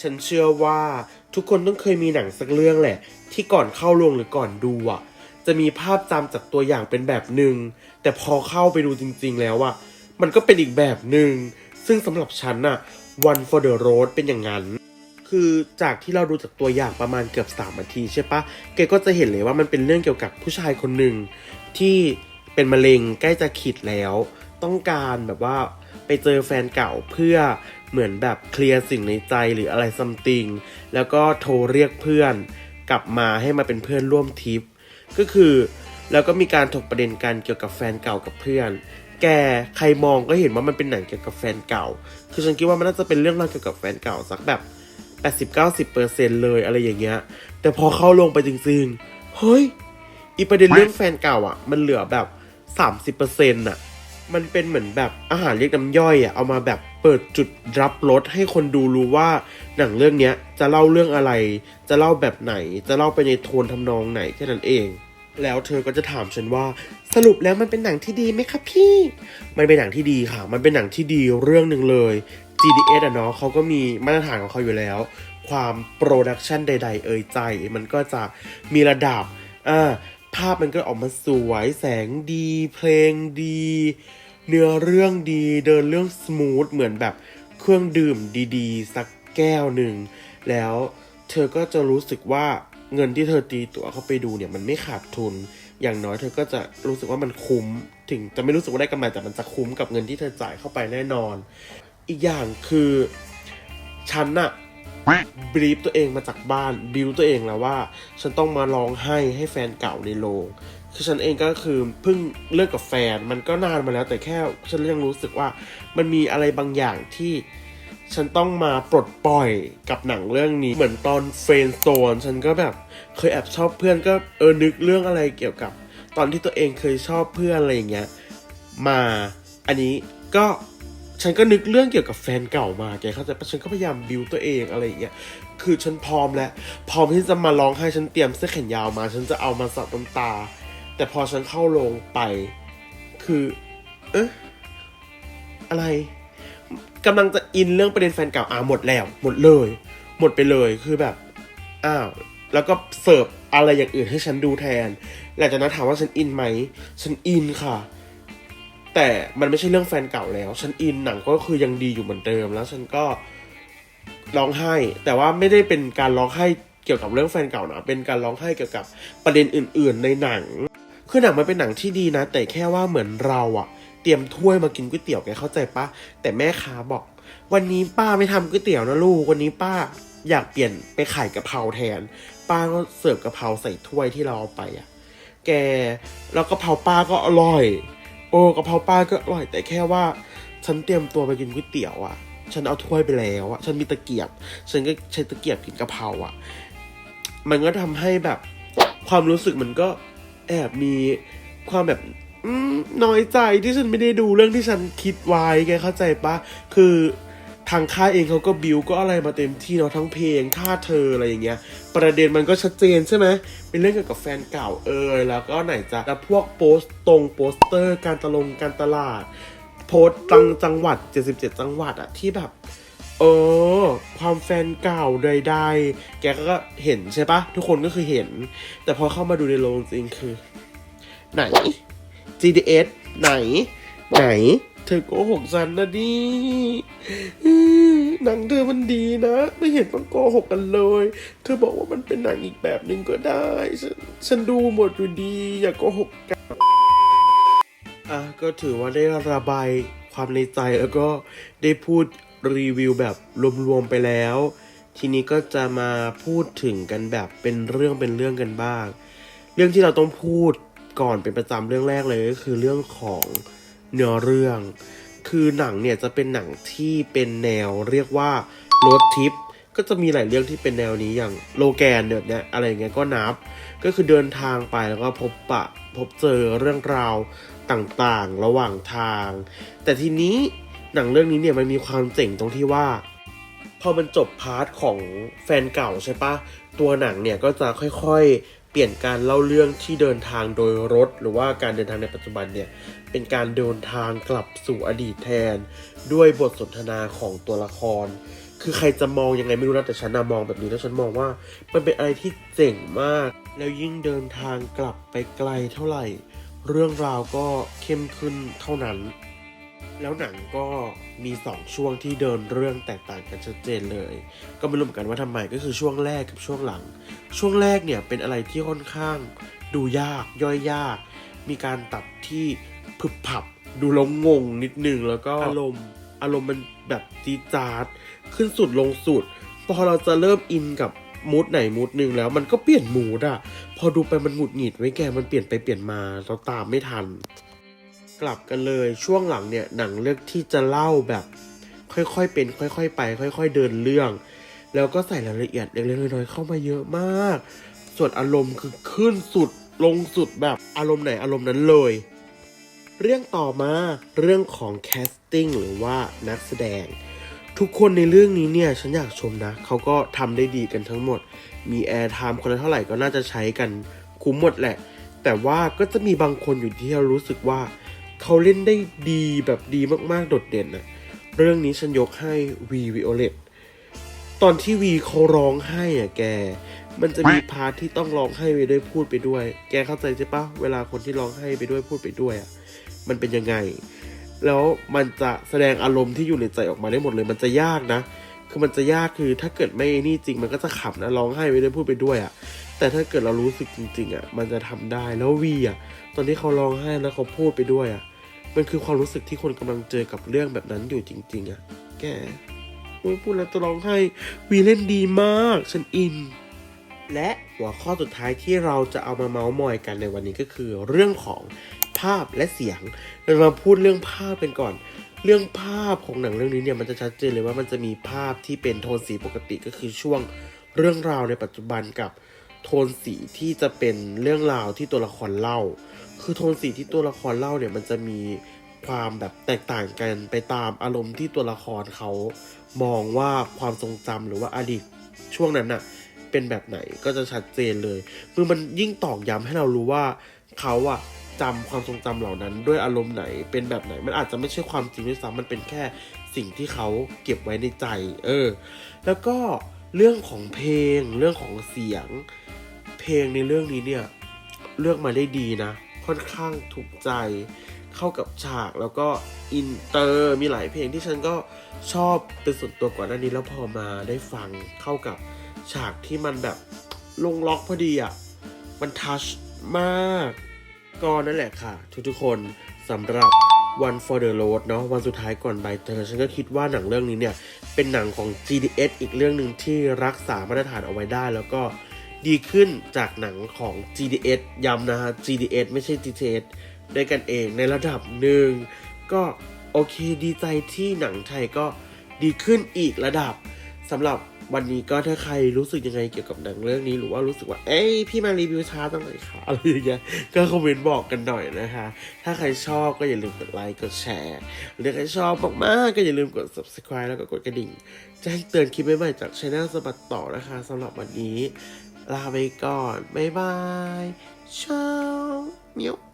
ฉันเชื่อว่าทุกคนต้องเคยมีหนังสักเรื่องแหละ ที่ก่อนเข้าโรงหรือก่อนดูอะจะมีภาพจำจากตัวอย่างเป็นแบบหนึ่งแต่พอเข้าไปดูจริงๆแล้วอะมันก็เป็นอีกแบบหนึ่งซึ่งสำหรับฉันน่ะ One for the Road เป็นอย่างนั้น คือจากที่เราดูจากตัวอย่างประมาณเกือบสามนาทีใช่ปะแกก็จะเห็นเลยว่ามันเป็นเรื่องเกี่ยวกับผู้ชายคนหนึ่งที่เป็นมะเร็งใกล้จะขิดแล้ว ต้องการแบบว่า ไปเจอแฟนเก่าเพื่อเหมือนแบบเคลียร์สิ่งในใจหรืออะไรซัมติง แล้วก็โทรเรียกเพื่อน กลับมาให้มาเป็นเพื่อนร่วมทริป ก็คือแล้วก็มีการถกประเด็นกันเกี่ยวกับแฟนเก่ากับเพื่อน แกใครมองก็เห็นว่ามันเป็นหนังเกี่ยวกับแฟนเก่า คือฉันคิดว่ามันน่าจะเป็นเรื่องราวเกี่ยวกับแฟนเก่าสักแบบ 80-90%เลยอะไรอย่างเงี้ย แต่พอเข้าลงไปจริงๆ เฮ้ยอีประเด็นเรื่องแฟนเก่าอะ มันเหลือแบบ 30%อะ มันเป็นเหมือนแบบอาหารเรียกน้ำย่อยอะเอามาแบบเปิดจุดรับรสให้คนดูรู้ว่าหนังเรื่องนี้จะเล่าเรื่องอะไร จะเล่าแบบไหน จะเล่าไปในโทนทำนองไหนแค่นั้นเอง แล้วเธอก็จะถามฉันว่า สรุปแล้วมันเป็นหนังที่ดีไหมครับพี่ มันเป็นหนังที่ดีค่ะ มันเป็นหนังที่ดีเรื่องหนึ่งเลย GDS อะเนาะเขาก็มีมาตรฐานของเขาอยู่แล้ว ความโปรดักชันใด ๆ เอ่ยใจ มันก็จะมีระดับอ่า ภาพมันก็ออกมาสวย แสงดี เพลงดี เนื้อเรื่องดี เดินเรื่องสมูท เหมือนแบบเครื่องดื่มดีๆ สักแก้วหนึ่ง แล้วเธอก็จะรู้สึกว่าเงินที่เธอตีตั๋วเข้าไปดูเนี่ยมันไม่ขาดทุน อย่างน้อยเธอก็จะรู้สึกว่ามันคุ้ม ถึงจะไม่รู้สึกว่าได้กำไรแต่มันจะคุ้มกับเงินที่เธอจ่ายเข้าไปแน่นอน อีกอย่างคือฉันอะ บรีฟตัวเองมาจากบ้านบิวตัวเองแล้วว่า ฉันต้องมาร้องไห้ให้แฟนเก่าในโรงคือฉันเองก็คือเพิ่งเลิกกับแฟนมันก็นานมาแล้ว แต่แค่ฉันยังรู้สึกว่ามันมีอะไรบางอย่างที่ฉันต้องมาปลดปล่อยกับหนังเรื่องนี้เหมือนตอนเฟรนโซนฉันก็แบบเคยแอบชอบเพื่อนก็เออนึกเรื่องอะไรเกี่ยวกับ ตอนที่ตัวเองเคยชอบเพื่อนอะไรอย่างเงี้ยมาอันนี้ก็ ฉันก็นึกเรื่องเกี่ยวกับแฟนเก่ามาแกเข้าใจปะฉันก็พยายามบิวตัวเองอะไรอย่างเงี้ย คือฉันพร้อมแล้ว พร้อมที่จะมาร้องไห้ฉันเตรียมเสื้อแขนยาวมา ฉันจะเอามาสับน้ำตา แต่พอฉันเข้าโรงไป คือ เอ๊ะอะไรกำลังจะอินเรื่องประเด็นแฟนเก่าอ่าหมดแล้ว หมดเลย หมดไปเลยคือแบบอ้าวแล้วก็เสิร์ฟอะไรอย่างอื่นให้ฉันดูแทนหลังจากนั้นถามว่าฉันอินไหม ฉันอินค่ะ แต่มันไม่ใช่เรื่องแฟนเก่าแล้ว ฉันอินหนังก็คือยังดีอยู่เหมือนเดิม แล้วฉันก็ร้องไห้ แต่ว่าไม่ได้เป็นการร้องไห้เกี่ยวกับเรื่องแฟนเก่านะเป็นการร้องไห้เกี่ยวกับประเด็นอื่น ๆ ในหนัง คือหนังมันเป็นหนังที่ดีนะ แต่แค่ว่าเหมือนเราอะเตรียมถ้วยมากินก๋วยเตี๋ยวแกเข้าใจปะแต่แม่ค้าบอก วันนี้ป้าไม่ทำก๋วยเตี๋ยวนะลูกวันนี้ป้าอยากเปลี่ยนไปขายกะเพราแทน ป้าก็เสิร์ฟกะเพราใส่ถ้วยที่เราเอาไปอะแกแล้วกะเพราป้าก็อร่อย โอ้กะเพราป้าก็อร่อยแต่แค่ว่า ฉันเตรียมตัวไปกินก๋วยเตี๋ยวอะฉันเอาถ้วยไปแล้วอะฉันมีตะเกียบ ฉันก็ใช้ตะเกียบกินกะเพราอะมันก็ทำให้แบบ ความรู้สึกมันก็แอบมีความแบบน้อยใจที่ฉันไม่ได้ดูเรื่องที่ฉันคิดไว้แกเข้าใจปะคือ ทางค่ายเองเขาก็บิวก็อะไรมาเต็มที่เนาะทั้งเพลงค่าเธออะไรอย่างเงี้ย ประเด็นมันก็ชัดเจนใช่ไหมเป็นเรื่องเกี่ยวกับแฟนเก่าเออแล้วก็ไหนจะแล้วพวกโปสต์ตรงโปสเตอร์ การตลงการตลาด โพสต์ตังจังหวัด 77 จังหวัดอะที่แบบเออ ความแฟนเก่าใดๆ แกก็เห็นใช่ปะทุกคนก็คือเห็น แต่พอเข้ามาดูในโรงจริงคือ ไหน GDS ไหน ไหน เธอโกหกฉันนะดิหนังเธอมันดีนะ ไม่เห็นต้องโกหกกันเลย เธอบอกว่ามันเป็นหนังอีกแบบหนึ่งก็ได้ฉันฉันดูหมดอยู่ดี อย่าโกหกกันอะก็ถือว่าได้ระบายความในใจแล้วก็ได้พูดรีวิวแบบรวมๆไปแล้ว ทีนี้ก็จะมาพูดถึงกันแบบเป็นเรื่องเป็นเรื่องกันบ้าง เรื่องที่เราต้องพูดก่อนเป็นประจำเรื่องแรกเลยก็คือเรื่องของ เนื้อเรื่อง คือหนังเนี่ยจะเป็นหนังที่เป็นแนวเรียกว่าโรดทริปก็จะมีหลายเรื่องที่เป็นแนวนี้อย่างโลแกนเนี่ยเนี่ยอะไรอย่างเงี้ยก็นับ ก็คือเดินทางไปแล้วก็พบปะพบเจอเรื่องราวต่างๆ ระหว่างทาง แต่ทีนี้หนังเรื่องนี้เนี่ยมันมีความเจ๋งตรงที่ว่า พอมันจบพาร์ทของแฟนเก่าใช่ปะตัวหนังเนี่ยก็จะค่อยๆ เปลี่ยนการเล่าเรื่องที่เดินทางโดยรถ หรือว่าการเดินทางในปัจจุบันเนี่ยเป็นการเดินทางกลับสู่อดีตแทน ด้วยบทสนทนาของตัวละคร คือใครจะมองยังไงไม่รู้นะแต่ฉันนะมองแบบนี้แล้วฉันมองว่ามันเป็นอะไรที่เจ๋งมาก แล้วยิ่งเดินทางกลับไปไกลเท่าไหร่ เรื่องราวก็เข้มขึ้นเท่านั้น แล้วหนังก็มีสองช่วงที่เดินเรื่องแตกต่างกันชัดเจนเลย ก็ไม่รู้เหมือนกันว่าทำไมก็คือช่วงแรกกับช่วงหลัง ช่วงแรกเนี่ยเป็นอะไรที่ค่อนข้างดูยากย่อยยาก มีการตัดที่ผึบผับ ดูแลวงงนิดนึงแล้วก็อารมณ์อารมณ์มันแบบจีดจาดขึ้นสุดลงสุด พอเราจะเริ่มอินกับมูดไหนมูดหนึ่งแล้วมันก็เปลี่ยนมูดอะพอดูไปมันหงุดหงิดไว้แกมันเปลี่ยนไปเปลี่ยนมาเราตามไม่ทัน กลับกันเลยช่วงหลังเนี่ยหนังเลือกที่จะเล่าแบบ ค่อยๆเป็น ค่อยๆไป ค่อย ๆ เดินเรื่อง แล้วก็ใส่รายละเอียดเล็กๆน้อยๆเข้ามาเยอะมาก ส่วนอารมณ์คือขึ้นสุดลงสุดแบบอารมณ์ไหนอารมณ์นั้นเลย เรื่องต่อมาเรื่องของแคสติ้งหรือว่านักแสดง ทุกคนในเรื่องนี้เนี่ยฉันอยากชมนะเขาก็ทำได้ดีกันทั้งหมด มีแอร์ไทม์คนละเท่าไหร่ก็น่าจะใช้กันคุ้มหมดแหละ แต่ว่าก็จะมีบางคนอยู่ที่เรารู้สึกว่า เขาเล่นได้ดีแบบดีมากๆ โดดเด่นนะเรื่องนี้ฉันยกให้วีวิโอเลตตอนที่วีเขาร้องไห้อะแก มันจะมีพาร์ทที่ต้องร้องไห้ไปด้วยพูดไปด้วย แกเข้าใจใช่ปะเวลาคนที่ร้องไห้ไปด้วยพูดไปด้วยอะมันเป็นยังไง แล้วมันจะแสดงอารมณ์ที่อยู่ในใจออกมาได้หมดเลย มันจะยากนะ คือมันจะยากคือถ้าเกิดไม่นี่จริงมันก็จะขำนะร้องไห้ไปด้วยพูดไปด้วยอะ แต่ถ้าเกิดเรารู้สึกจริง ๆอะมันจะทำได้แล้ววีอะตอนที่เขาร้องไห้แล้วเขาพูดไปด้วยอะมันคือความรู้สึกที่คนกำลังเจอกับเรื่องแบบนั้นอยู่จริง ๆอะแกโอ้พูดแล้วจะร้องไห้วีเล่นดีมากฉันอิน และหัวข้อสุดท้ายที่เราจะเอามาเมาส์มอยกันในวันนี้ก็คือเรื่องของภาพและเสียงเรามาพูดเรื่องภาพเป็นก่อน เรื่องภาพของหนังเรื่องนี้เนี่ยมันจะชัดเจนเลยว่ามันจะมีภาพที่เป็นโทนสีปกติก็คือช่วงเรื่องราวในปัจจุบันกับ โทนสีที่จะเป็นเรื่องราวที่ตัวละครเล่า คือโทนสีที่ตัวละครเล่าเนี่ยมันจะมีความแบบแตกต่างกันไปตามอารมณ์ที่ตัวละครเขามองว่าความทรงจำหรือว่าอดีตช่วงนั้นน่ะเป็นแบบไหนก็จะชัดเจนเลยคือมันยิ่งตอกย้ำให้เรารู้ว่าเขาอะจำความทรงจำเหล่านั้น ด้วยอารมณ์ไหนเป็นแบบไหน มันอาจจะไม่ใช่ความจริงด้วยซ้ำมันเป็นแค่สิ่งที่เขาเก็บไว้ในใจ เออ แล้วก็ เรื่องของเพลง เรื่องของเสียง เพลงในเรื่องนี้เนี่ย เลือกมาได้ดีนะ ค่อนข้างถูกใจเข้ากับฉากแล้วก็อินเตอร์มีหลายเพลงที่ฉันก็ชอบเป็นส่วนตัวก่อนหน้านี้แล้วพอมาได้ฟังเข้ากับฉากที่มันแบบลงล็อกพอดีอะ มันทัชมาก ก็นั่นแหละค่ะ ทุกๆคนสำหรับ One for the Road เนาะวันสุดท้ายก่อนใบเตอฉันก็คิดว่าหนังเรื่องนี้เนี่ย เป็นหนังของ GDS อีกเรื่องหนึ่งที่รักษามาตรฐานเอาไว้ได้ แล้วก็ดีขึ้นจากหนังของ GDS ย้ำนะฮะ GDS ไม่ใช่ GTS ด้วยกันเองในระดับหนึ่ง ก็โอเคดีใจที่หนังไทยก็ดีขึ้นอีกระดับสำหรับ วันนี้ก็ถ้าใครรู้สึกยังไงเกี่ยวกับหนังเรื่องนี้หรือว่ารู้สึกว่า เอ้ยพี่มารีวิวช้าจังเลยค่ะอะไรอย่างเงี้ยก็คอมเมนต์บอกกันหน่อยนะคะ ถ้าใครชอบก็อย่าลืมกดไลค์กดแชร์หรือใครชอบมากๆก็อย่าลืมกด subscribe แล้วก็กดกระดิ่งแจ้งเตือนคลิปใหม่ๆจากช anel สบัดต่อนะคะสำหรับวันนี้ ลาไปก่อนบ๊ายบายเช้าเมียว